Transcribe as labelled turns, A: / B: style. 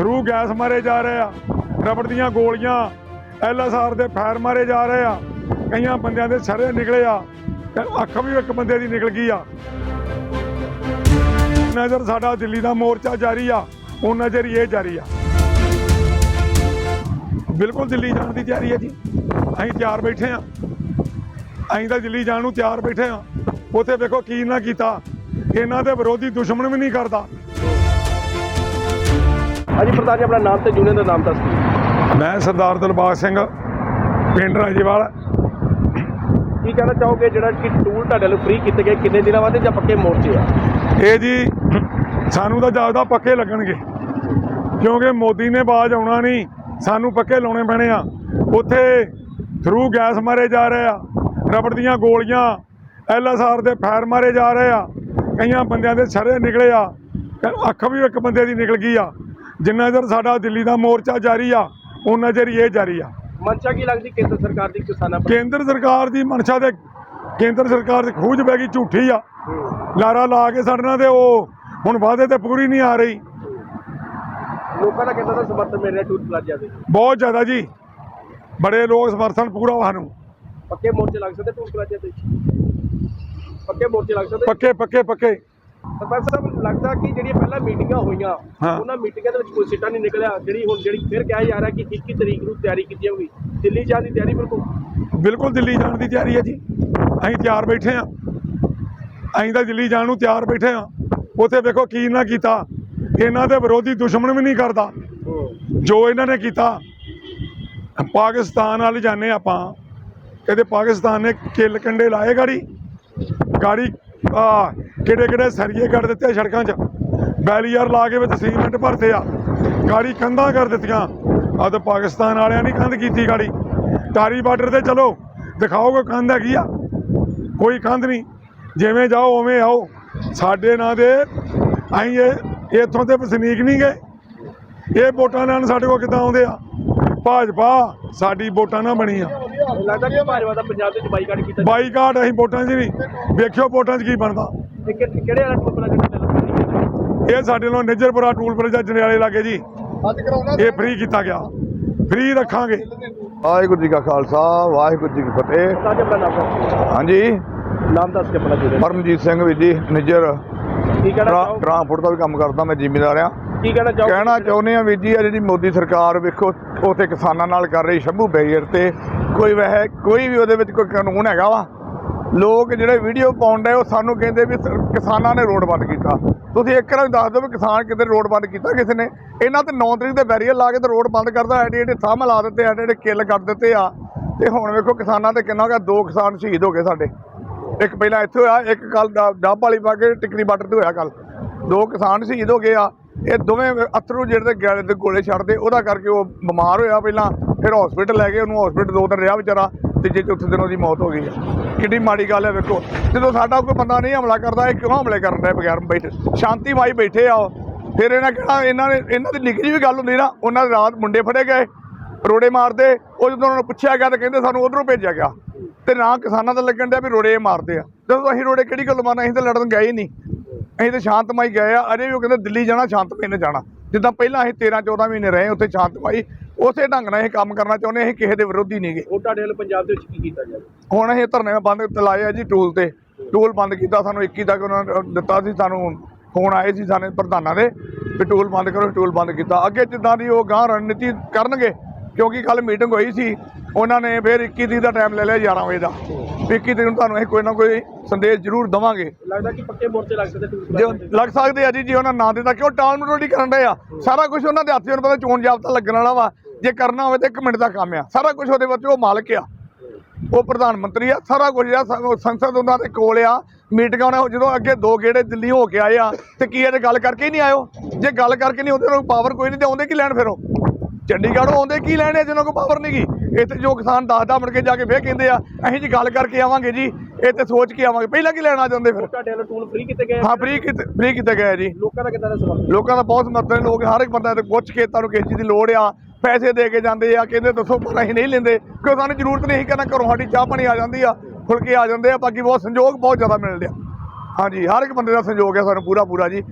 A: Through gas ਮਾਰੇ ਜਾ ਰਹੇ ਆ। ਰਬੜ ਦੀਆਂ ਗੋਲੀਆਂ ਐਲਐਸਆਰ ਦੇ ਫਾਇਰ ਮਾਰੇ ਜਾ ਰਹੇ ਆ। ਕਈਆਂ ਬੰਦਿਆਂ ਦੇ ਸਰੇ ਨਿਕਲੇ ਆ। ਅੱਖ ਵੀ ਇੱਕ ਬੰਦੇ ਦੀ ਨਿਕਲ ਗਈ ਆ। ਨਜ਼ਰ ਸਾਡਾ ਦਿੱਲੀ ਦਾ ਮੋਰਚਾ ਜਾਰੀ ਆ। ਉਹ ਨਜ਼ਰ ਇਹ ਜਾਰੀ ਆ। ਬਿਲਕੁਲ ਦਿੱਲੀ ਜਾਣ ਦੀ ਤਿਆਰੀ ਹੈ ਜੀ। ਅਸੀਂ ਤਿਆਰ ਬੈਠੇ ਆ। ਅਸੀਂ ਤਾਂ ਦਿੱਲੀ ਜਾਣ ਨੂੰ ਤਿਆਰ ਬੈਠੇ ਆ। ਉਥੇ ਵੇਖੋ ਕੀ ਨਾ ਕੀਤਾ। ਇਹਨਾਂ ਦੇ ਵਿਰੋਧੀ ਦੁਸ਼ਮਣ ਵੀ ਨਹੀਂ ਕਰਦਾ।
B: ਹਾਂਜੀ ਪ੍ਰਧਾਨ ਜੀ ਆਪਣਾ ਨਾਮ ਤੇ ਯੂਨੀਅਨ ਦਾ ਨਾਮ ਦੱਸ ਦਿਓ।
A: ਮੈਂ ਸਰਦਾਰ ਦਿਲਬਾਗ ਸਿੰਘ ਪਿੰਡ ਰਾਜੇਵਾਲ।
B: ਕੀ ਕਹਿਣਾ ਚਾਹੋਗੇ ਜਿਹੜਾ ਕਿ ਟੂਲ ਤੁਹਾਡੇ ਲਈ ਫ੍ਰੀ ਕੀਤੇ ਗਏ ਕਿੰਨੇ ਦਿਨਾਂ ਬਾਅਦ ਜਾਂ ਪੱਕੇ ਮੋਰਚੇ ਆ?
A: ਇਹ ਜੀ ਸਾਨੂੰ ਤਾਂ ਜ਼ਿਆਦਾ ਪੱਕੇ ਲੱਗਣਗੇ। ਕਿਉਂਕਿ ਮੋਦੀ ਨੇ ਬਾਜ ਆਉਣਾ ਨਹੀਂ ਸਾਨੂੰ ਪੱਕੇ ਲਾਉਣੇ ਪੈਣੇ ਆ। ਉੱਥੇ ਥਰੂ ਗੈਸ ਮਾਰੇ ਜਾ ਰਹੇ ਆ ਰਬੜ ਦੀਆਂ ਗੋਲੀਆਂ ਐਲਐਸਆਰ ਦੇ ਫਾਇਰ ਮਾਰੇ ਜਾ ਰਹੇ ਆ। ਕਈਆਂ ਬੰਦਿਆਂ ਦੇ ਸਰੇ ਨਿਕਲੇ ਆ ਅੱਖ ਵੀ ਇੱਕ ਬੰਦੇ ਦੀ ਨਿਕਲ ਗਈ ਆ। ਜਿੰਨਾ ਚਿਰ ਸਾਡਾ ਦਿੱਲੀ ਦਾ ਮੋਰਚਾ ਜਾਰੀ ਆ ਉਹਨਾਂ ਚਿਰ ਇਹ ਜਾਰੀ ਆ।
B: ਮਨਸ਼ਾ ਕੀ ਲੱਗਦੀ ਕੇਂਦਰ ਸਰਕਾਰ ਦੀ ਕਿਸਾਨਾਂ ਪਰ?
A: ਕੇਂਦਰ ਸਰਕਾਰ ਦੀ ਮਨਸ਼ਾ ਦੇ ਕੇਂਦਰ ਸਰਕਾਰ ਦੀ ਖੂਜ ਬੈ ਗਈ ਝੂਠੀ ਆ। ਲਾਰਾ ਲਾ ਕੇ ਸਾਡੇ ਨਾਲ ਤੇ ਉਹ ਹੁਣ ਵਾਅਦੇ ਤੇ ਪੂਰੀ ਨਹੀਂ ਆ ਰਹੀ।
B: ਲੋਕਾਂ ਦਾ ਕਿੰਨਾ ਦਾ ਸਮਰਥਨ ਮਿਲ ਰਿਹਾ ਟੂਲ ਪਲਾਜ਼ਾ ਦੇ?
A: ਬਹੁਤ ਜ਼ਿਆਦਾ ਜੀ। ਬੜੇ ਲੋਕ ਸਮਰਥਨ ਪੂਰਾ ਸਾਨੂੰ।
B: ਪੱਕੇ ਮੋਰਚੇ ਲੱਗ ਸਕਦੇ ਟੂਲ ਪਲਾਜ਼ਾ ਤੇ ਪੱਕੇ ਮੋਰਚੇ ਲੱਗ ਸਕਦੇ?
A: ਪੱਕੇ ਪੱਕੇ ਪੱਕੇ।
B: ਸਰਪੰਚ ਸਾਹਿਬ ਲੱਗਦਾ ਕਿ ਜਿਹੜੀਆਂ ਪਹਿਲਾਂ ਮੀਟਿੰਗਾਂ ਹੋਈਆਂ
A: ਹਾਂ।
B: ਉਹਨਾਂ ਮੀਟਿੰਗਾਂ ਦੇ ਵਿੱਚ ਕੋਈ ਸਿੱਟਾ ਨਹੀਂ ਨਿਕਲਿਆ। ਜਿਹੜੀ ਹੁਣ ਜਿਹੜੀ ਫਿਰ ਕਿਹਾ ਜਾ ਰਿਹਾ ਕਿ 21 ਤਰੀਕ ਨੂੰ ਤਿਆਰੀ ਕੀਤੀ ਜਾਊਗੀ। ਦਿੱਲੀ ਜਾਣ ਦੀ ਤਿਆਰੀ ਬਿਲਕੁਲ?
A: ਬਿਲਕੁਲ ਦਿੱਲੀ ਜਾਣ ਦੀ ਤਿਆਰੀ ਹੈ ਜੀ। ਅਸੀਂ ਤਿਆਰ ਬੈਠੇ ਆ ਅਸੀਂ ਤਾਂ ਦਿੱਲੀ ਜਾਣ ਨੂੰ ਤਿਆਰ ਬੈਠੇ ਆ ਉਥੇ ਵੇਖੋ ਕੀ ਨਾ ਕੀਤਾ। ਇਹਨਾਂ ਦੇ ਵਿਰੋਧੀ ਦੁਸ਼ਮਣ ਵੀ ਨਹੀਂ ਕਰਦਾ। ਜੋ ਇਹਨਾਂ ਨੇ ਕੀਤਾ। ਪਾਕਿਸਤਾਨ ਵੱਲ ਜਾਂਦੇ ਆਪਾਂ। ਕਹਿੰਦੇ ਪਾਕਿਸਤਾਨ ਨੇ ਕਿੱਲ ਕੰਡੇ ਲਾਏ ਗਾੜੀ। ਗਾੜੀ ਆ ਕਿਹੜੇ ਕਿਹੜੇ ਸਰੀਏ ਕੱਢ ਦਿੱਤੇ ਸੜਕਾਂ 'ਚ? ਬੈਰੀਅਰ ਲਾ ਕੇ ਵਿੱਚ ਸੀਮੈਂਟ ਭਰਤੇ ਆ। ਗਾੜੀ ਕੰਧਾਂ ਕਰ ਦਿੱਤੀਆਂ। ਆ ਤਾਂ ਪਾਕਿਸਤਾਨ ਵਾਲਿਆਂ ਨੇ ਕੰਧ ਕੀਤੀ ਗਾੜੀ। ਟਾਰੀ ਬਾਰਡਰ ਤੇ ਚਲੋ। ਦਿਖਾਓ ਕੋਈ ਕੰਧ ਹੈਗੀ ਆ? ਕੋਈ ਕੰਧ ਨਹੀਂ। ਜਿਵੇਂ ਜਾਓ ਉਵੇਂ ਆਓ। ਸਾਡੇ ਨਾਂ ਦੇ ਅਸੀਂ ਇਹ ਇੱਥੋਂ ਦੇ ਵਸਨੀਕ ਨਹੀਂ ਗਏ। ਇਹ ਵੋਟਾਂ ਲੈਣ ਸਾਡੇ ਕੋਲ ਕਿੱਦਾਂ ਆਉਂਦੇ ਆ? ਭਾਜਪਾ ਸਾਡੀ ਵੋਟਾਂ ਨਾਲ ਬਣੀ ਆ।
B: ਲੱਗਦਾ ਕਿ ਭਾਜਪਾ ਦਾ ਪੰਜਾਬ ਦੇ ਬਾਈਕਾਟ ਕੀਤਾ
A: ਬਾਈਕਾਟ ਅਸੀਂ ਵੋਟਾਂ 'ਚ ਨਹੀਂ। ਵੇਖਿਓ ਵੋਟਾਂ 'ਚ ਕੀ ਬਣਦਾ।
B: ਇਹ ਕਿ- ਕਿਹੜੇ ਵਾਲਾ ਟੂਲ ਪਲਾਜ਼ਾ ਕਿੱਥੇ
A: ਇਹ ਸਾਡੇ ਨੂੰ ਨਿੱਜਰਪੁਰਾ ਟੂਲ ਪਲਾਜ਼ਾ ਜਨਿਆਲੇ ਲਾਗੇ ਜੀ। ਇਹ ਫ੍ਰੀ ਕੀਤਾ ਗਿਆ। ਫ੍ਰੀ ਰੱਖਾਂਗੇ।
C: ਵਾਹਿਗੁਰੂ ਜੀ ਕਾ ਖਾਲਸਾ ਵਾਹਿਗੁਰੂ ਜੀ ਕੀ ਫਤਿਹ।
B: ਨਾਮ
C: ਹਾਂਜੀ।
B: ਨਾਮ ਦੱਸ ਕੇ ਆਪਣਾ ਜੁੜੇ।
C: ਪਰਮਜੀਤ ਸਿੰਘ ਵੀ ਜੀ ਨਿੱਜਰ।
B: ਕੀ ਕਹਿਣਾ
C: ਟਰਾ-
B: ਚਾਹੋ
C: ਟਰਾਂਸਪੋਰਟ ਦਾ ਵੀ ਕੰਮ ਕਰਦਾ ਮੈਂ ਜ਼ਿਮੀਦਾਰ ਆ।
B: ਕੀ ਕਹਿਣਾ ਚਾਹੋ
C: ਕਹਿਣਾ ਚਾਹੁੰਦੇ ਆ ਵੀ ਜੀ ਆ ਜਿਹੜੀ ਮੋਦੀ ਸਰਕਾਰ ਵੇਖੋ ਉਥੇ ਕਿਸਾਨਾਂ ਨਾਲ ਕਰ ਰਹੀ ਸ਼ੰਭੂ ਬੈਰੀਅਰ ਤੇ। ਕੋਈ ਵਹਿ ਕੋਈ ਵੀ ਉਹਦੇ ਵਿੱਚ ਕੋਈ ਕਾਨੂੰਨ ਹੈਗਾ ਵਾ ਲੋਕ ਜਿਹੜੇ ਵੀਡੀਓ ਪਾਉਣ ਡਏ, ਉਹ ਸਾਨੂੰ ਕਹਿੰਦੇ ਵੀ ਕਿਸਾਨਾਂ ਨੇ ਰੋਡ ਬੰਦ ਕੀਤਾ। ਤੁਸੀਂ ਇੱਕ ਵਾਰ ਦੱਸ ਦਿਓ ਵੀ ਕਿਸਾਨ ਕਿਤੇ ਰੋਡ ਬੰਦ ਕੀਤਾ ਕਿਸੇ ਨੇ? ਇਹਨਾਂ ਤੇ 9 ਤਰੀਕ ਦੇ ਬੈਰੀਅਰ ਲਾ ਕੇ ਤੇ ਰੋਡ ਬੰਦ ਕਰਦਾ ਐਡੇ ਐਡੇ ਥੰਮ ਲਾ ਦਿੱਤੇ, ਐਡੇ ਐਡੇ ਕਿੱਲ ਕੱਟ ਦਿੱਤੇ ਆ। ਤੇ ਹੁਣ ਵੇਖੋ ਕਿਸਾਨਾਂ ਤੇ ਕਿੰਨਾ ਹੋ ਗਿਆ ਦੋ ਕਿਸਾਨ ਸ਼ਹੀਦ ਹੋ ਗਏ ਸਾਡੇ। ਇੱਕ ਪਹਿਲਾਂ ਇੱਥੇ ਹੋਇਆ, ਇੱਕ ਕੱਲ ਡੱਬ ਵਾਲੀ ਬਾਗੇ ਟਿਕਰੀ ਬਾਰਡਰ ਤੇ ਹੋਇਆ ਕੱਲ। ਦੋ ਕਿਸਾਨ ਸ਼ਹੀਦ ਹੋ ਗਏ ਆ। ਇਹ ਦੋਵੇਂ ਅਥਰੂ ਜਿਹੜੇ ਗੈਲੇ ਦੇ ਗੋਲੇ ਛੱਡਦੇ, ਉਹਦਾ ਕਰਕੇ ਉਹ ਬਿਮਾਰ ਹੋਇਆ ਪਹਿਲਾਂ, ਫਿਰ ਹਸਪੀਟਲ ਲੈ ਗਏ, ਉਹਨੂੰ ਹਸਪੀਟਲ ਦੋ ਦਿਨ ਰਿਹਾ ਵਿਚਾਰਾ, ਤੀਜੇ ਚੌਥੇ ਦਿਨ ਉਹਦੀ ਮੌਤ ਹੋ ਗਈ ਆ। ਕਿੰਨੀ ਮਾੜੀ ਗੱਲ ਹੈ ਵੇਖੋ। ਜਦੋਂ ਸਾਡਾ ਕੋਈ ਬੰਦਾ ਨਹੀਂ ਹਮਲਾ ਕਰਦਾ, ਇਹ ਕਿਉਂ ਹਮਲੇ ਕਰਨ ਦੇ ਬਗੈਰ ਬੈਠੇ ਸ਼ਾਂਤੀ ਮਾਈ ਬੈਠੇ ਆ ਉਹ। ਫਿਰ ਇਹਨਾਂ ਕਿਹਾ ਇਹਨਾਂ ਨੇ, ਇਹਨਾਂ ਦੀ ਨਿੱਕੀ ਵੀ ਗੱਲ ਹੁੰਦੀ ਨਾ, ਉਹਨਾਂ ਦੇ ਰਾਤ ਮੁੰਡੇ ਫੜੇ ਗਏ, ਰੋੜੇ ਮਾਰਦੇ, ਉਹ ਜਦੋਂ ਉਹਨਾਂ ਨੂੰ ਪੁੱਛਿਆ ਗਿਆ ਤਾਂ ਕਹਿੰਦੇ ਸਾਨੂੰ ਉਧਰੋਂ ਭੇਜਿਆ ਗਿਆ। ਤੇ ਨਾ ਕਿਸਾਨਾਂ ਦਾ ਲੱਗਣ ਡਿਆ ਵੀ ਰੋੜੇ ਮਾਰਦੇ ਆ। ਜਦੋਂ ਅਸੀਂ ਰੋੜੇ ਕਿਹੜੀ ਗੱਲ ਮਾਰਨਾ, ਅਸੀਂ ਤਾਂ ਲੜਨ ਗਏ ਹੀ ਨਹੀਂ। ਅਸੀਂ ਤਾਂ ਸ਼ਾਂਤਮਈ ਗਏ ਆ। ਅਜੇ ਵੀ ਉਹ ਕਹਿੰਦੇ ਦਿੱਲੀ ਜਾਣਾ, ਸ਼ਾਂਤਮਈ ਨੇ ਜਾਣਾ। ਜਿੱਦਾਂ ਪਹਿਲਾਂ ਅਸੀਂ 13 14 ਮਹੀਨੇ ਰਹੇ, ਉੱਥੇ ਸ਼ਾਂਤਮਈ ਉਸੇ ਢੰਗ ਨਾਲ ਇਹ ਕੰਮ ਕਰਨਾ ਚਾਹੁੰਦੇ ਅਸੀਂ ਕਿਸੇ ਦੇ ਵਿਰੋਧੀ ਨਹੀਂਗੇ
B: ਉਹ ਤੁਹਾਡੇ ਵੱਲ ਪੰਜਾਬ ਦੇ ਵਿੱਚ ਕੀ ਕੀਤਾ ਜਾਵੇ?
C: ਹੁਣ ਅਸੀਂ ਧਰਨੇ ਬੰਦ ਤਲਾਏ ਆ ਜੀ ਟੂਲ ਤੇ। ਟੂਲ ਬੰਦ ਕੀਤਾ ਸਾਨੂੰ 21 ਤੱਕ ਉਹਨਾਂ ਨੇ ਦਿੱਤਾ ਸੀ ਸਾਨੂੰ ਫੋਨ ਆਏ ਸੀ ਸਾਡੇ ਪ੍ਰਧਾਨਾਂ ਦੇ ਵੀ ਟੂਲ ਬੰਦ ਕਰੋ ਟੂਲ ਬੰਦ ਕੀਤਾ। ਅੱਗੇ ਜਿੱਦਾਂ ਦੀ ਉਹ ਗਾਂ ਰਣਨੀਤੀ ਕਰਨਗੇ ਕਿਉਂਕਿ ਕੱਲ ਮੀਟਿੰਗ ਹੋਈ ਸੀ ਉਹਨਾਂ ਨੇ ਫਿਰ 21 ਤਰੀਕ ਦਾ ਟਾਈਮ ਲੈ ਲਿਆ 11 ਵਜੇ ਦਾ। ਵੀ 21 ਤਰੀਕ ਨੂੰ ਤੁਹਾਨੂੰ ਅਸੀਂ ਕੋਈ ਨਾ ਕੋਈ ਸੰਦੇਸ਼ ਜ਼ਰੂਰ ਦਵਾਂਗੇ।
B: ਲੱਗਦਾ ਕਿ ਪੱਕੇ ਮੋਰਚੇ ਲੱਗ ਸਕਦੇ ਤੇ।
C: ਲੱਗ ਸਕਦੇ ਆ ਜੀ ਜੀ ਉਹਨਾਂ ਨਾਂ ਦਿੱਤਾ ਕਿਉਂ ਟਾਲ ਮਟੋਲੀ ਕਰਨ ਦੇ ਆ? ਸਾਰਾ ਕੁਝ ਉਹਨਾਂ ਦੇ ਹੱਥ ਉਹਨਾਂ ਪਤਾ ਚੋਣ ਜਾਬਤਾ ਲੱਗਣ ਵਾਲਾ ਵਾ। ਜੇ ਕਰਨਾ ਹੋਵੇ ਤਾਂ 1 ਮਿੰਟ ਦਾ ਕੰਮ ਆ। ਸਾਰਾ ਕੁਝ ਉਹਦੇ ਵਿੱਚ ਉਹ ਮਾਲਕ ਆ। ਉਹ ਪ੍ਰਧਾਨ ਮੰਤਰੀ ਆ। ਸਾਰਾ ਕੁਝ ਆ। ਸੰਸਦ ਉਹਨਾਂ ਦੇ ਕੋਲ ਆ। ਮੀਟਿੰਗਾਂ ਉਹਨਾਂ ਜਦੋਂ ਅੱਗੇ ਦੋ ਗੇੜੇ ਦਿੱਲੀ ਹੋ ਕੇ ਆਏ ਆ ਤੇ ਕੀ ਇਹਦੇ ਗੱਲ ਕਰਕੇ ਹੀ ਨਹੀਂ ਆਇਓ ਜੇ ਗੱਲ ਕਰਕੇ ਨਹੀਂ ਉਹਦੇ ਨੂੰ ਪਾਵਰ ਕੋਈ ਨਹੀਂ ਤੇ ਆਉਂਦੇ ਕੀ ਲੈਣ ਫਿਰ ਉਹ? ਚੰਡੀਗੜ੍ਹੋਂ ਆਉਂਦੇ ਕੀ ਲੈਣੇ ਜਿਹਨਾਂ ਕੋਲ ਪਾਵਰ ਨਹੀਂ ਗੀ? ਇੱਥੇ ਜੋ ਕਿਸਾਨ ਦੱਸਦਾ ਮੁੜ ਕੇ ਜਾ ਕੇ ਫੇਰ ਕਹਿੰਦੇ ਆ ਅਸੀਂ ਜੀ ਗੱਲ ਕਰਕੇ ਆਵਾਂਗੇ ਜੀ। ਇਹ ਤੇ ਸੋਚ ਕੇ ਆਵਾਂਗੇ। ਪਹਿਲਾਂ ਕੀ ਲੈਣ ਆ ਜਾਂਦੇ ਫਿਰ?
B: ਤੁਹਾਡੇ ਵੱਲ ਟੂਲ ਫ੍ਰੀ ਕੀਤੇ ਗਏ
C: ਹਾਂ ਫ੍ਰੀ ਕੀਤੇ ਫ੍ਰੀ ਕੀਤੇ ਗਏ ਜੀ।
B: ਲੋਕਾਂ ਦਾ ਕਿੱਦਾਂ ਦਾ ਸਵਾਲ?
C: ਲੋਕਾਂ ਦਾ ਬਹੁਤ ਸਮਰਥਨ ਹੈ। ਲੋਕ ਹਰ ਇੱਕ ਬੰਦਾ ਤੇ ਪੁੱਛ ਕੇ ਤੁਹਾਨੂੰ ਕਿਸੇ ਚੀਜ਼ ਦੀ ਲੋੜ ਆ। ਪੈਸੇ ਦੇ ਕੇ ਜਾਂਦੇ ਆ, ਕਹਿੰਦੇ ਦੱਸੋ ਪਰ ਅਸੀਂ ਨਹੀਂ ਲੈਂਦੇ, ਕਿਉਂ ਸਾਨੂੰ ਜ਼ਰੂਰਤ ਨਹੀਂ ਕਰਨਾ ਘਰੋਂ ਸਾਡੀ ਚਾਹ ਪਾਣੀ ਆ ਜਾਂਦੀ ਆ, ਫੁਲਕੇ ਆ ਜਾਂਦੇ ਆ, ਬਾਕੀ ਬਹੁਤ ਸੰਯੋਗ ਬਹੁਤ ਜ਼ਿਆਦਾ ਮਿਲ ਰਿਹਾ ਹਾਂਜੀ, ਹਰ ਇੱਕ ਬੰਦੇ ਦਾ ਸੰਯੋਗ ਹੈ ਸਾਨੂੰ ਪੂਰਾ ਪੂਰਾ ਜੀ।